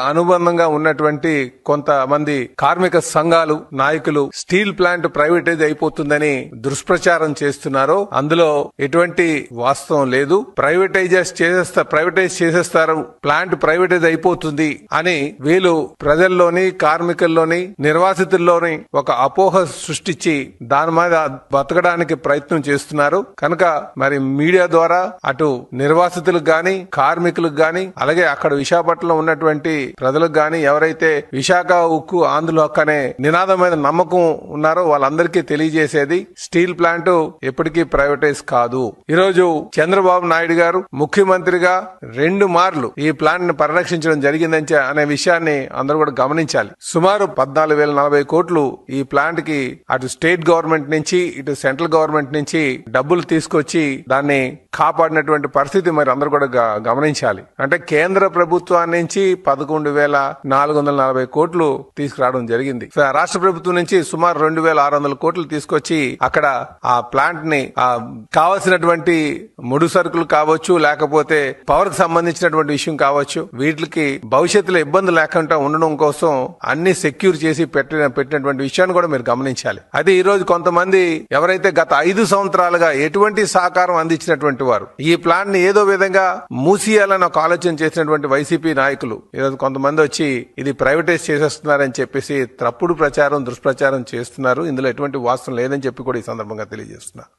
అనుబంధంగా ఉన్నటువంటి కొంతమంది కార్మిక సంఘాలు నాయకులు స్టీల్ ప్లాంట్ ప్రైవేటైజ్ అయిపోతుందని దుష్ప్రచారం చేస్తున్నారు. అందులో ఎటువంటి వాస్తవం లేదు. ప్రైవేటైజ్ చేసేస్తా ప్రైవేటైజ్ చేసేస్తారు. ప్లాంట్ ప్రైవేటైజ్ అయిపోతుంది అని వీళ్ళు ప్రజల్లోని కార్మికుల్లోని నిర్వాసితుల్లోని ఒక అపోహ సృష్టించి దాని మీద బతకడానికి ప్రయత్నం చేస్తున్నారు. కనుక మరి మీడియా ద్వారా అటు నిర్వాసితులకు గాని కార్మికులకు గాని అలాగే అక్కడ విశాఖపట్నంలో ఉన్నటువంటి ప్రజలకు గాని ఎవరైతే విశాఖ ఉక్కు ఆంధ్రుల హక్కు అనే నినాదం మీద నమ్మకం ఉన్నారో వాళ్ళందరికీ తెలియజేసేది స్టీల్ ప్లాంట్ ఎప్పటికీ ప్రైవేటైజ్ కాదు. ఈరోజు చంద్రబాబు నాయుడు గారు ముఖ్యమంత్రిగా రెండు మార్లు ఈ ప్లాంట్ని పరిరక్షించడం జరిగిందని అనే విషయాన్ని అందరూ కూడా గమనించాలి. సుమారు పద్నాలుగు వేల నలభై కోట్లు ఈ ప్లాంట్కి అటు స్టేట్ గవర్నమెంట్ నుంచి ఇటు సెంట్రల్ గవర్నమెంట్ నుంచి డబ్బులు తీసుకొచ్చి దాన్ని కాపాడినటువంటి పరిస్థితి మరి అందరూ కూడా గమనించాలి. అంటే కేంద్ర ప్రభుత్వం నుంచి పదకొండు వేల నాలుగు వందల నలభై కోట్లు తీసుకురావడం జరిగింది. రాష్ట్ర ప్రభుత్వం నుంచి సుమారు రెండు వేల ఆరు వందల కోట్లు తీసుకొచ్చి అక్కడ ఆ ప్లాంట్ని కావలసినటువంటి ముడి సరుకులు కావచ్చు లేకపోతే పవర్కి సంబంధించినటువంటి విషయం కావచ్చు వీటికి భవిష్యత్తులో ఇబ్బంది లేకుండా ఉండడం కోసం అన్ని సెక్యూర్ చేసి పెట్టిన పెట్టినటువంటి విషయాన్ని కూడా మీరు గమనించాలి. అది ఈ రోజు కొంతమంది ఎవరైతే గత ఐదు సంవత్సరాలుగా ఎటువంటి సహకారం అందించినటువంటి వారు ఈ ప్లాన్ని ఏదో విధంగా మూసియాలని ఒక ఆలోచన చేసినటువంటి వైసీపీ నాయకులు ఈరోజు కొంతమంది వచ్చి ఇది ప్రైవేటైజ్ చేసేస్తున్నారని చెప్పేసి తప్పుడు ప్రచారం దుష్ప్రచారం చేస్తున్నారు. ఇందులో ఎటువంటి వాస్తవం లేదని చెప్పి కూడా ఈ సందర్భంగా తెలియజేస్తున్నారు